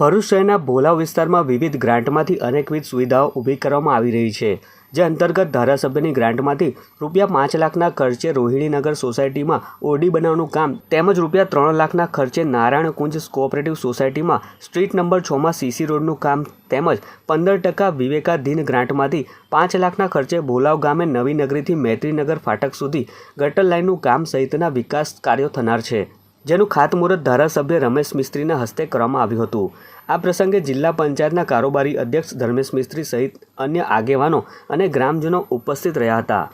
ભરૂચ શહેરના ભોલાવ વિસ્તારમાં વિવિધ ગ્રાન્ટમાંથી અનેકવિધ સુવિધાઓ ઊભી કરવામાં આવી રહી છે, જે અંતર્ગત ધારાસભ્યની ગ્રાન્ટમાંથી રૂપિયા પાંચ લાખના ખર્ચે રોહિણીનગર સોસાયટીમાં ઓરડી બનાવવાનું કામ તેમજ રૂપિયા ત્રણ લાખના ખર્ચે નારાયણ કુંજ કોઓપરેટિવ સોસાયટીમાં સ્ટ્રીટ નંબર છમાં સીસી રોડનું કામ તેમજ પંદર ટકા વિવેકાધીન ગ્રાન્ટમાંથી પાંચ લાખના ખર્ચે ભોલાવ ગામે નવી નગરીથી મૈત્રીનગર ફાટક સુધી ગટર લાઇનનું કામ સહિતના વિકાસ કાર્યો થનાર છે. જેનું ખાતમુહૂર્ત ધારાસભ્ય રમેશ મિસ્ત્રીના હસ્તે કરવામાં આવ્યું હતું. આ પ્રસંગે જિલ્લા પંચાયતના કારોબારી અધ્યક્ષ ધર્મેશ મિસ્ત્રી સહિત અન્ય આગેવાનો અને ગ્રામજનો ઉપસ્થિત રહ્યા હતા.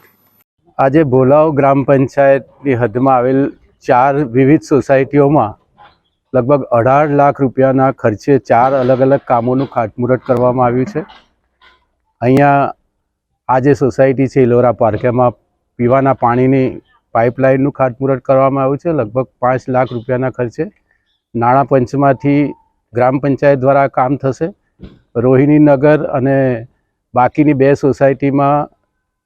આજે ભોલાવ ગ્રામ પંચાયતની હદમાં આવેલ ચાર વિવિધ સોસાયટીઓમાં લગભગ અઢાર લાખ રૂપિયાના ખર્ચે ચાર અલગ અલગ કામોનું ખાતમુહૂર્ત કરવામાં આવ્યું છે. અહીંયા આ જે સોસાયટી છે, ઇલોરા પાર્કેમાં પીવાના પાણીની પાઇપલાઇનનું ખાતમુહૂર્ત કરવામાં આવ્યું છે. લગભગ પાંચ લાખ રૂપિયાના ખર્ચે નાણાં પંચમાંથી ગ્રામ પંચાયત દ્વારા કામ થશે. રોહિણી નગર અને બાકીની બે સોસાયટીમાં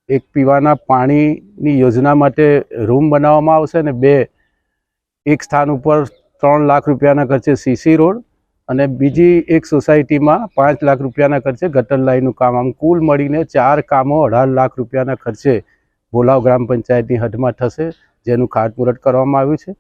એક પીવાના પાણીની યોજના માટે રૂમ બનાવવામાં આવશે અને બે, એક સ્થાન ઉપર ત્રણ લાખ રૂપિયાના ખર્ચે સીસી રોડ અને બીજી એક સોસાયટીમાં પાંચ લાખ રૂપિયાના ખર્ચે ગટર લાઈનનું કામ. આમ કુલ મળીને ચાર કામો અઢાર લાખ રૂપિયાના ખર્ચે ભોલાવ ગ્રામ પંચાયતની હદમાં થશે જેનું ખાતમુહૂર્ત કરવામાં આવ્યું છે.